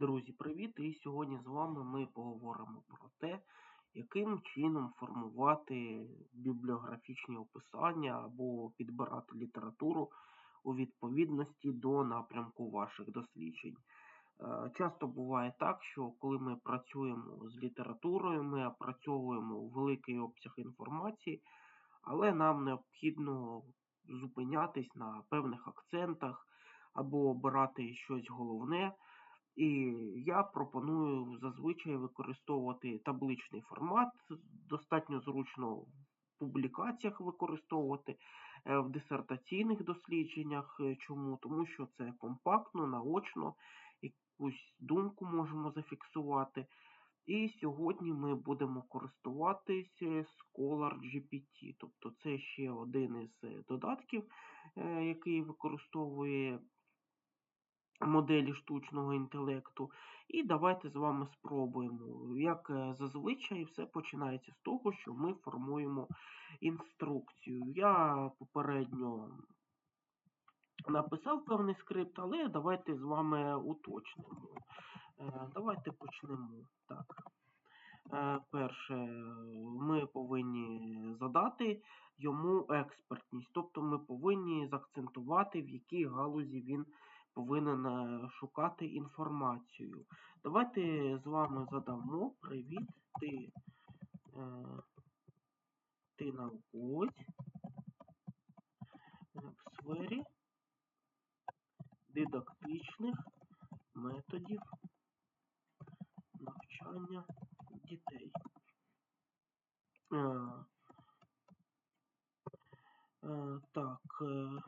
Друзі, привіт! І сьогодні з вами ми поговоримо про те, яким чином формувати бібліографічні описання або підбирати літературу у відповідності до напрямку ваших досліджень. Е, Часто буває так, що коли ми працюємо з літературою, ми опрацьовуємо великий обсяг інформації, але нам необхідно зупинятись на певних акцентах або обирати щось головне. І я пропоную зазвичай використовувати табличний формат, достатньо зручно в публікаціях використовувати, е, в дисертаційних дослідженнях. Е, Чому? Тому що це компактно, наочно, якусь думку можемо зафіксувати. І сьогодні ми будемо користуватися Scholar GPT. Тобто це ще один із е, додатків, е, який використовує моделі штучного інтелекту. І давайте з вами спробуємо. Як е, зазвичай, все починається з того, що ми формуємо інструкцію. Я попередньо написав певний скрипт, але давайте з вами уточнимо. Е, Давайте почнемо. Так. Е, Перше, ми повинні задати йому експертність, тобто ми повинні заакцентувати, в якій галузі він повинен е, шукати інформацію. Давайте з вами задамо привіт, ти, е, ти науковець в сфері дидактичних методів навчання дітей. Е, е, Так, е,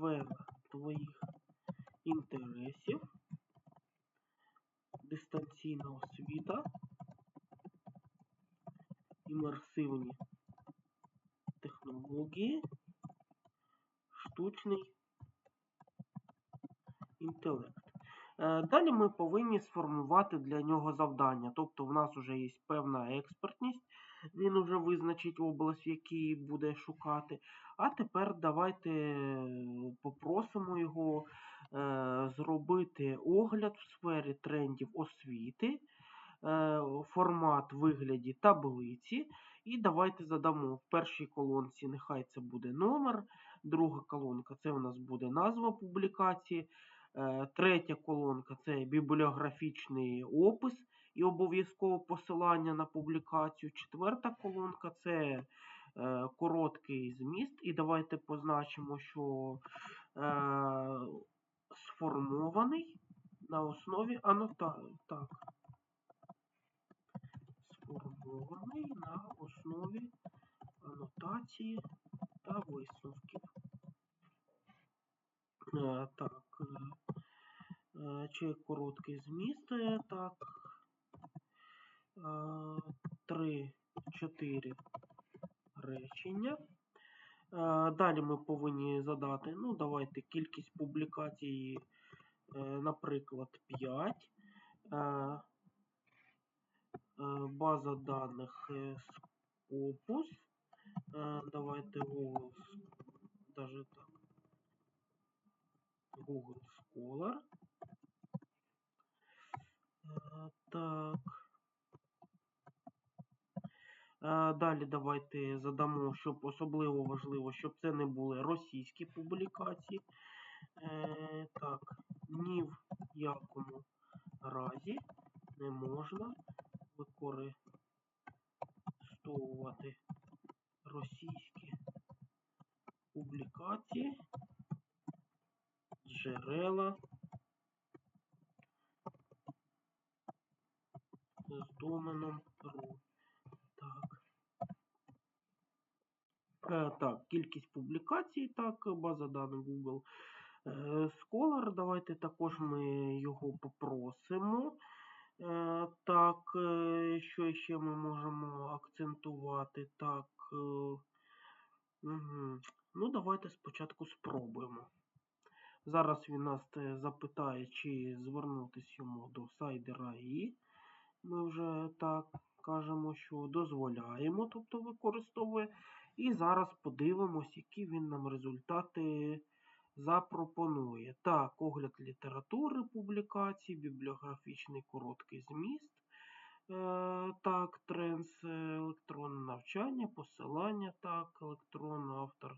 сфера твоїх інтересів, дистанційна освіта, імерсивні технології, штучний інтелект. Е, Далі ми повинні сформувати для нього завдання. Тобто в нас вже є певна експертність, він вже визначить область, в якій буде шукати. А тепер давайте е, попросимо його е, зробити огляд в сфері трендів освіти, е, формат вигляді таблиці. І давайте задамо в першій колонці, нехай це буде номер, друга колонка це у нас буде назва публікації. Третя колонка це бібліографічний опис і обов'язково посилання на публікацію. Четверта колонка це е, короткий зміст. І давайте позначимо, що е, сформований на основі анотації. Так. Сформований на основі анотації та висновків. Е, так. е, е, Чи короткий зміст, е, так. Три, чотири речення. Е, Далі ми повинні задати, ну, давайте кількість публікацій, е, наприклад, 5. Е, База даних е, Scopus. Е, Давайте даже так. Google Scholar. Е, Так. Е, Далі давайте задамо, щоб особливо важливо, щоб це не були російські публікації. Е, Так, ні в якому разі не можна використовувати російські публікації, джерела з доменом .ru. Так. Е, так, кількість публікацій, так, база даних Google е, Scholar. Давайте також ми його попросимо. Е, так, е, що ще ми можемо акцентувати? Так. Е. Ну, давайте спочатку спробуємо. Зараз він нас е, запитає, чи звернутися йому до сайдера і ми вже так кажемо, що дозволяємо, тобто використовує. І зараз подивимось, які він нам результати запропонує. Так, огляд літератури, публікацій, бібліографічний короткий зміст. Е, Так, тренс, е, електронне навчання, посилання, так, електронний автор.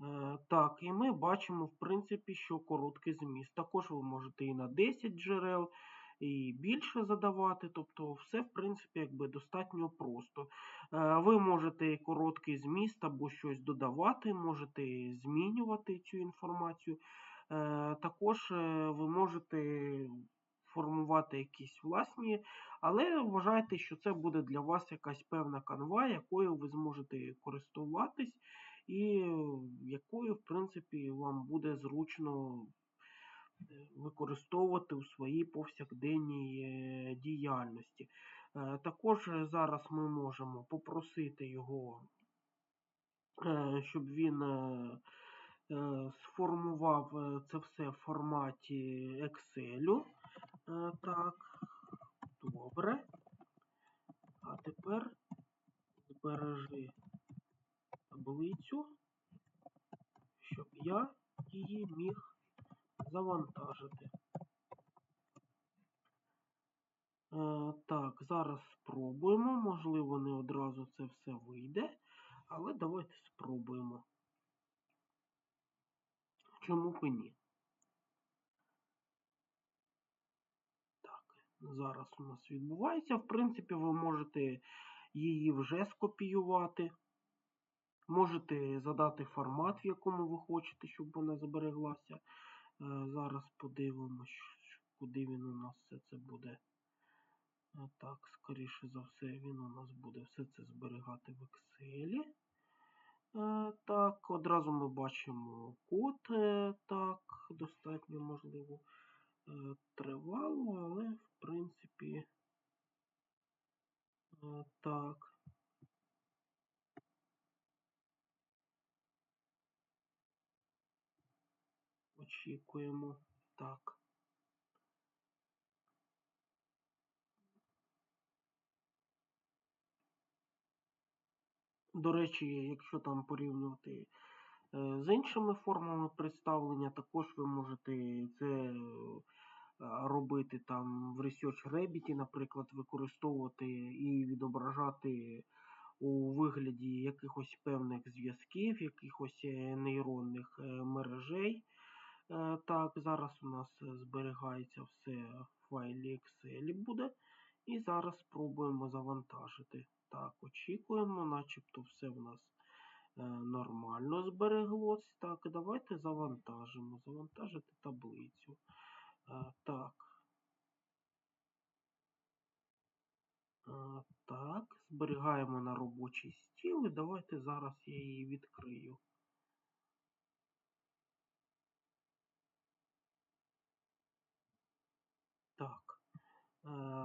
Е, Так, і ми бачимо, в принципі, що короткий зміст. Також ви можете і на 10 джерел, і більше задавати. Тобто, все, в принципі, якби достатньо просто. Е, Ви можете короткий зміст або щось додавати, можете змінювати цю інформацію. Е, Також е, ви можете формувати якісь власні, але вважайте, що це буде для вас якась певна канва, якою ви зможете користуватись, і якою, в принципі, вам буде зручно використовувати у своїй повсякденній е, діяльності. Е, Також зараз ми можемо попросити його, е, щоб він сформував це все в форматі Excel. Так, добре. А тепер збережи таблицю, щоб я її міг завантажити. Е, Так, зараз спробуємо. Можливо, не одразу це все вийде, але давайте спробуємо. Чому б і ні? Так, зараз у нас відбувається. В принципі, ви можете її вже скопіювати. Можете задати формат, в якому ви хочете, щоб вона збереглася. Е, Зараз подивимось, куди він у нас все це буде. Е, Так, скоріше за все, він у нас буде все це зберігати в Excel. Е, Так, одразу ми бачимо код. Так, достатньо можливо тривало, але в принципі так. Очікуємо. Так. До речі, якщо там порівнювати е, з іншими формами представлення, також ви можете це е, робити там в Research Rabbit, наприклад, використовувати і відображати у вигляді якихось певних зв'язків, якихось е, нейронних мережей. Е, Так, зараз у нас е, зберігається все в файлі Excel буде. І зараз спробуємо завантажити. Так, очікуємо, начебто все в нас е, нормально збереглось. Так, давайте завантажимо. Завантажити таблицю. Так. Так, зберігаємо на робочий стіл і давайте зараз я її відкрию. Так, е,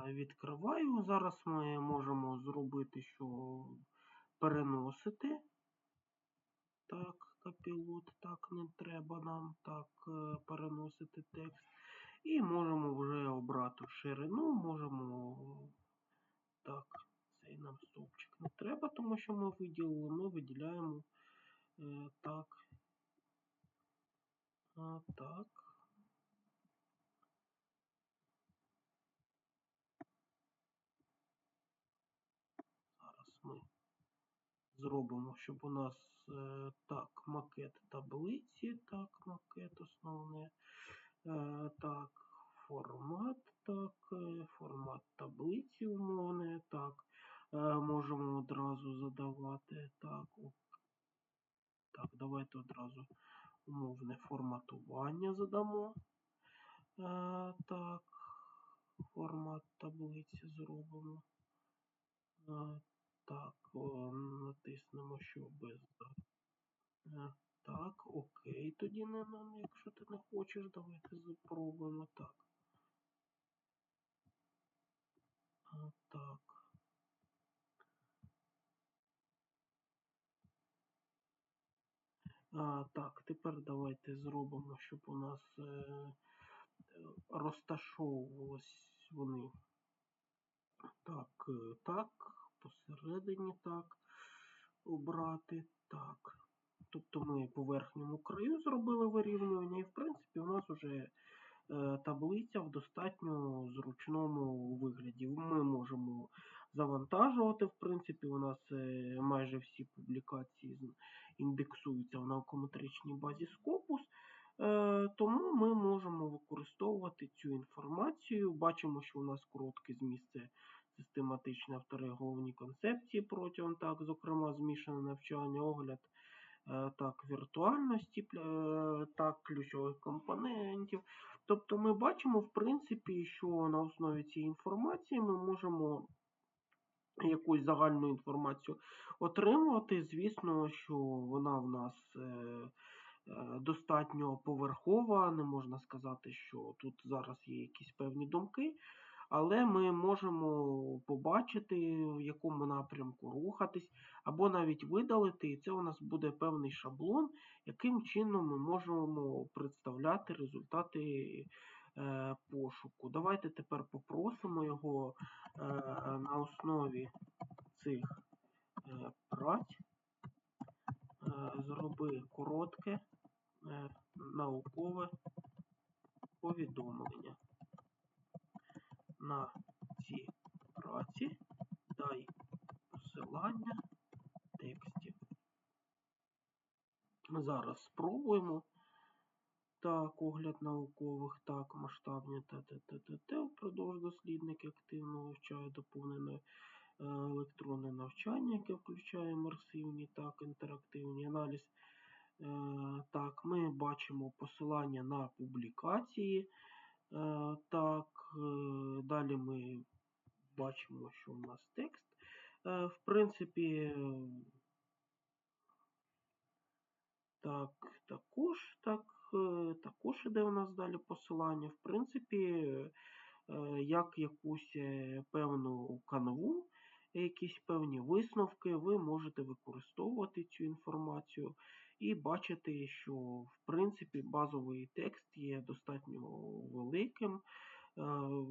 відкриваю. Зараз ми можемо зробити, що переносити. Так, капілот, так, не треба нам так е, переносити текст. І можемо вже обрати ширину, можемо так, цей нам стовпчик не треба, тому що ми виділили, ми виділяємо е, так. Так. Зараз ми зробимо, щоб у нас е, так, макет таблиці, так, макет основне. Так, формат, так, е, формат таблиці умовне, так. Е, можемо одразу задавати. Так, так, давайте одразу умовне форматування задамо. Так, формат таблиці зробимо. Так, натиснемо, що без. Так, окей, тоді не нам, якщо ти не хочеш, давайте спробуємо так. Так. А, так, тепер давайте зробимо, щоб у нас е, розташовувались вони. Так, е, так, посередині так. Обрати. Так. Тобто ми по верхньому краю зробили вирівнювання, і в принципі у нас вже е, таблиця в достатньо зручному вигляді. Ми можемо завантажувати. В принципі, у нас е, майже всі публікації індексуються в наукометричній базі Scopus. Е, Тому ми можемо використовувати цю інформацію. Бачимо, що у нас короткий зміст це систематичні автори головні концепції протягом, так, зокрема, змішане навчання, огляд е, так, віртуальності, е, так, ключових компонентів. Тобто ми бачимо, в принципі, що на основі цієї інформації ми можемо якусь загальну інформацію отримувати. Звісно, що вона в нас е, достатньо поверхова, не можна сказати, що тут зараз є якісь певні думки. Але ми можемо побачити, в якому напрямку рухатись, або навіть видалити, і це у нас буде певний шаблон, яким чином ми можемо представляти результати е, пошуку. Давайте тепер попросимо його е, на основі цих е, праць зроби коротке наукове повідомлення на ці праці, дай посилання текстів. Ми зараз спробуємо. Так, огляд наукових, так, масштабні т-т-т-т-т. Впродовж дослідники активно вивчають доповнене е, електронне навчання, яке включає імерсивні, так, інтерактивний аналіз. Е, Так, ми бачимо посилання на публікації. Е, Так, е, далі ми бачимо, що у нас текст. Е, В принципі, так, також, так, також іде у нас далі посилання. В принципі, як якусь певну канву, якісь певні висновки, ви можете використовувати цю інформацію і бачити, що в принципі базовий текст є достатньо великим. Е,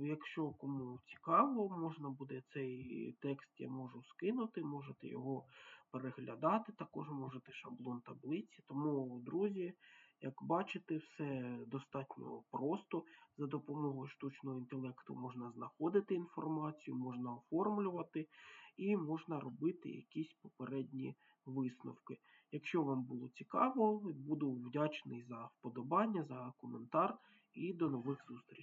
Якщо кому цікаво, можна буде цей текст я можу скинути, можете його переглядати, також можете шаблон таблиці. Тому, друзі, як бачите, все достатньо просто. За допомогою штучного інтелекту можна знаходити інформацію, можна оформлювати і можна робити якісь попередні висновки. Якщо вам було цікаво, буду вдячний за вподобання, за коментар і до нових зустрічей.